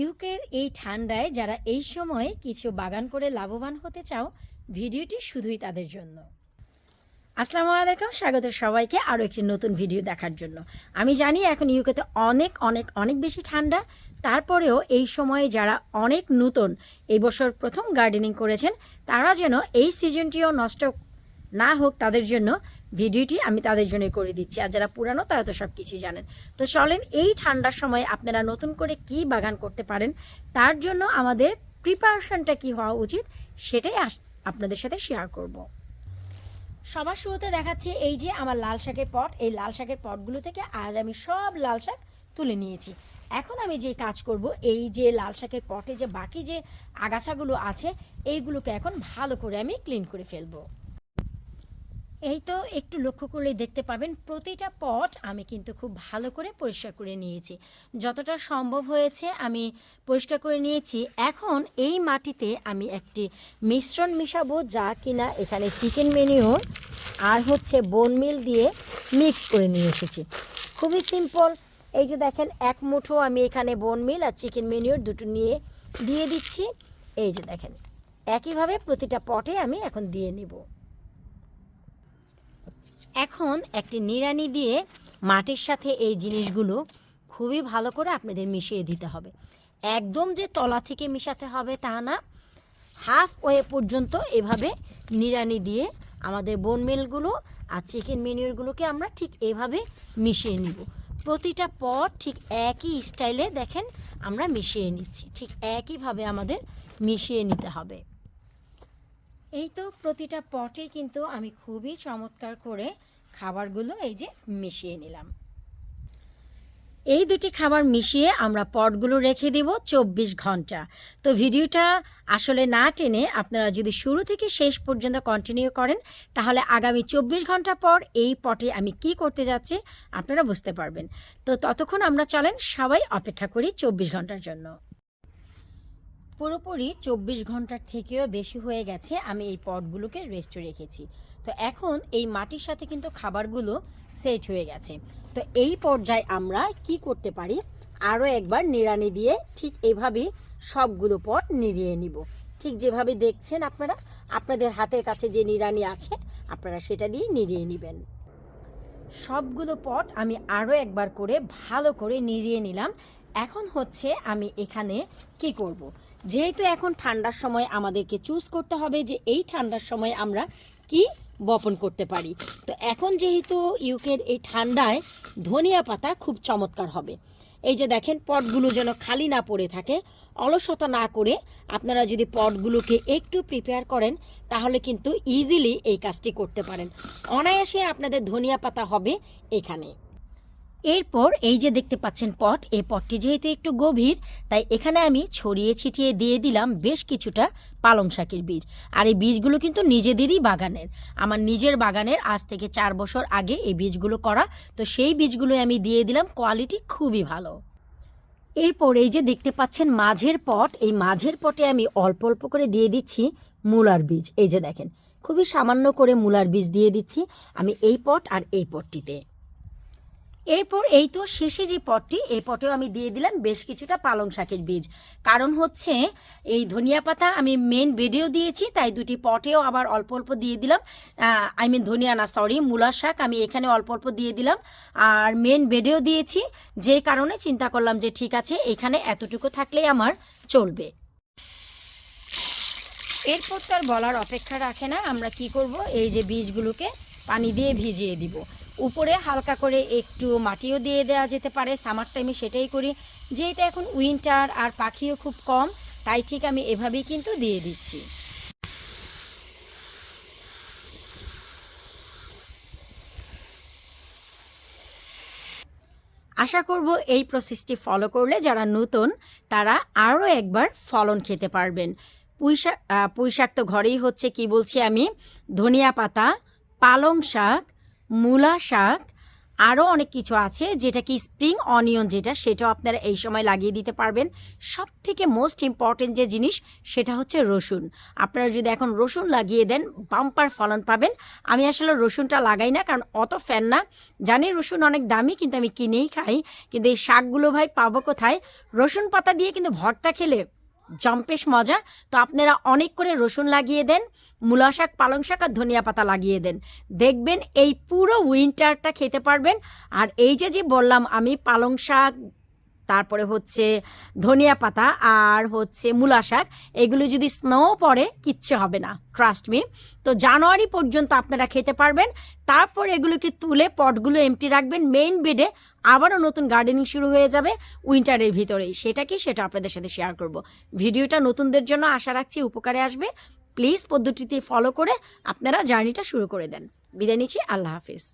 ইউকের এই ঠান্ডায় যারা এই সময়ে কিছু বাগান করে লাভবান হতে চাও, ভিডিওটি শুধুই তাদের জন্য। আসসালামু আলাইকুম, স্বাগত সবাইকে আরও একটি নতুন ভিডিও দেখার জন্য। আমি জানি এখন ইউকেতে অনেক অনেক অনেক বেশি ঠান্ডা। তারপরেও এই সময়ে যারা অনেক নতুন, এই বছর প্রথম গার্ডেনিং করেছেন, তারা যেন এই সিজনটিও নষ্ট না হোক তাদের জন্য ভিডিওটি আমি তাদের জন্য করে দিচ্ছি। আর যারা পুরানো, তারা তো সব কিছুই জানেন। তো চলেন এই ঠান্ডার সময় আপনারা নতুন করে কি বাগান করতে পারেন, তার জন্য আমাদের প্রিপারেশনটা কি হওয়া উচিত, সেটাই আপনাদের সাথে শেয়ার করব। সবার শুরুতে দেখাচ্ছি এই যে আমার লাল শাকের পট। এই লাল শাকের পটগুলো থেকে আজ আমি সব লাল শাক তুলে নিয়েছি। এখন আমি যে কাজ করব, এই যে লাল শাকের পটে যে বাকি যে আগাছাগুলো আছে, এইগুলোকে এখন ভালো করে আমি ক্লিন করে ফেলব। এই তো একটু লক্ষ্য করলে দেখতে পাবেন, প্রতিটা পট আমি কিন্তু খুব ভালো করে পরিষ্কার করে নিয়েছি। যতটা সম্ভব হয়েছে আমি পরিষ্কার করে নিয়েছি। এখন এই মাটিতে আমি একটি মিশ্রণ মিশাবো যা কিনা এখানে চিকেন মেনিওর আর হচ্ছে বোন মিল দিয়ে মিক্স করে নিয়ে এসেছি। খুবই সিম্পল এই যে দেখেন, এক মুঠো আমি এখানে বোন মিল আর চিকেন মেনিওর দুটো নিয়ে, দিয়ে দিচ্ছি। এই যে দেখেন, একইভাবে প্রতিটা পটে আমি এখন দিয়ে নিব। এখন একটি নিড়ানি দিয়ে মাটির সাথে এই জিনিসগুলো খুবই ভালো করে আপনাদের মিশিয়ে দিতে হবে। একদম যে তলা থেকে মিশাতে হবে তা না। হাফ ওয়ে পর্যন্ত এভাবে নিড়ানি দিয়ে আমাদের বোন মেলগুলো আর চিকেন মেনিউরগুলোকে আমরা ঠিক এভাবে মিশিয়ে নিব। প্রতিটা পট ঠিক একই স্টাইলে দেখেন, আমরা মিশিয়ে নিচ্ছি। ঠিক একইভাবে আমাদের মিশিয়ে নিতে হবে। এই তো প্রতিটা পটে কিন্তু আমি খুবই চমৎকার করে খাবারগুলো এই যে মিশিয়ে নিলাম। এই দুটি খাবার মিশিয়ে আমরা পটগুলো রেখে দেব চব্বিশ ঘণ্টা। তো ভিডিওটা আসলে না টেনে আপনারা যদি শুরু থেকে শেষ পর্যন্ত কন্টিনিউ করেন, তাহলে আগামী চব্বিশ ঘণ্টা পর এই পটে আমি কি করতে যাচ্ছি আপনারা বুঝতে পারবেন। তো ততক্ষণ আমরা চলেন সবাই অপেক্ষা করি চব্বিশ ঘণ্টার জন্য। পুরোপুরি চব্বিশ ঘণ্টার থেকেও বেশি হয়ে গেছে, আমি এই পটগুলোকে রেস্টে রেখেছি। তো এখন এই মাটির সাথে কিন্তু খাবারগুলো সেট হয়ে গেছে। তো এই পর্যায়ে আমরা কি করতে পারি? আরও একবার নিড়ানি দিয়ে ঠিক এইভাবেই সবগুলো পট নিড়িয়ে নিব। ঠিক যেভাবে দেখছেন আপনারা, আপনাদের হাতের কাছে যে নিড়ানি আছে, আপনারা সেটা দিয়ে নিড়িয়ে নেবেন। সবগুলো পট আমি আরও একবার করে ভালো করে নিড়িয়ে নিলাম। এখন হচ্ছে আমি এখানে কি করব। যেহেতু এখন ঠান্ডার সময় আমাদেরকে চুজ করতে হবে যে এই ঠান্ডার সময় আমরা কি বপন করতে পারি। তো এখন যেহেতু ইউকের এই ঠান্ডায় ধনিয়া পাতা খুব চমৎকার হবে। এই যে দেখেন, পটগুলো যেন খালি না পড়ে থাকে, অলসতা না করে আপনারা যদি পটগুলোকে একটু প্রিপেয়ার করেন, তাহলে কিন্তু ইজিলি এই কাজটি করতে পারেন। অনায়াসে আপনাদের ধনিয়া পাতা হবে এখানে। এরপর এই যে দেখতে পাচ্ছেন পট, এই পটটি যেহেতু একটু গভীর, তাই এখানে আমি ছড়িয়ে ছিটিয়ে দিয়ে দিলাম বেশ কিছুটা পালং শাকের বীজ। আর এই বীজগুলো কিন্তু নিজেদেরই বাগানের। আমার নিজের বাগানের আজ থেকে চার বছর আগে এই বীজগুলো করা, তো সেই বীজগুলো আমি দিয়ে দিলাম, কোয়ালিটি খুবই ভালো। এরপর এই যে দেখতে পাচ্ছেন মাঝের পট, এই মাঝের পটে আমি অল্প অল্প করে দিয়ে দিচ্ছি মূলার বীজ। এই যে দেখেন, খুবই সামান্য করে মূলার বীজ দিয়ে দিচ্ছি আমি এই পট আর এই পটটিতে। এরপর এই তো শেষে যে পটটি, এই পটেও আমি দিয়ে দিলাম বেশ কিছুটা পালং শাকের বীজ। কারণ হচ্ছে, এই ধনিয়া পাতা আমি মেন বেডেও দিয়েছি, তাই দুটি পটেও আবার অল্প অল্প দিয়ে দিলাম। আই মিন ধনিয়া না সরি মূলা শাক আমি এখানে অল্প অল্প দিয়ে দিলাম। আর মেন বেডেও দিয়েছি, যে কারণে চিন্তা করলাম যে ঠিক আছে, এখানে এতটুকু থাকলেই আমার চলবে। এরপর তো আর বলার অপেক্ষা রাখে না, আমরা কি করব? এই যে বীজগুলোকে পানি দিয়ে ভিজিয়ে দিব। উপরে হালকা করে একটু মাটিও দিয়ে দেওয়া যেতে পারে। সামার টাইমে সেটাই করি। যেহেতু এখন উইন্টার আর পাখিও খুব কম তাই ঠিক আমি এভাবেই কিন্তু দিয়ে দিচ্ছি। আশা করব এই প্রসেসটি ফলো করলে যারা নতুন তারা আরও একবার ফলন খেতে পারবেন। পুঁই শাক আহ, পুঁই শাক তো ঘরেই হচ্ছে কি বলছি আমি? ধনিয়া পাতা পালং শাক মূলা শাক আরও অনেক কিছু আছে, যেটা কি স্প্রিং অনিয়ন যেটা, সেটাও আপনারা এই সময় লাগিয়ে দিতে পারবেন। সব থেকে মোস্ট ইম্পর্টেন্ট যে জিনিস, সেটা হচ্ছে রসুন। আপনারা যদি এখন রসুন লাগিয়ে দেন বাম্পার ফলন পাবেন। আমি আসলে রসুনটা লাগাই না, কারণ অত ফ্যান না। জানি রসুন অনেক দামি, কিন্তু আমি কিনেই খাই। কিন্তু এই শাকগুলো ভাই পাবো কোথায়? রসুন পাতা দিয়ে কিন্তু ভর্তা খেলে জম্পেশ মজা। তো আপনারা অনেক করে রসুন লাগিয়ে দেন, মূলা শাক, পালং শাক আর ধনিয়া পাতা লাগিয়ে দেন। দেখবেন এই পুরো উইন্টারটা খেতে পারবেন। আর এই যে যে বললাম আমি, পালং শাক তারপরে হচ্ছে ধনিয়া পাতা আর হচ্ছে মূলা শাক। এগুলো যদি স্নো পড়ে, কিচ্ছু হবে না ট্রাস্ট মি তো জানুয়ারি পর্যন্ত আপনারা খেতে পারবেন। তারপর এগুলোকে তুলে পটগুলো এমটি রাখবেন। মেইন বেডে আবারও নতুন গার্ডেনিং শুরু হয়ে যাবে উইন্টারের ভিতরেই। সেটা কি? সেটা আপনাদের সাথে শেয়ার করব। ভিডিওটা নতুনদের জন্য আশা রাখছি উপকারে আসবে। প্লিজ পদ্ধতিতে ফলো করে আপনারা জার্নিটা শুরু করে দেন। বিদায় নিচ্ছি। আল্লাহ হাফিজ।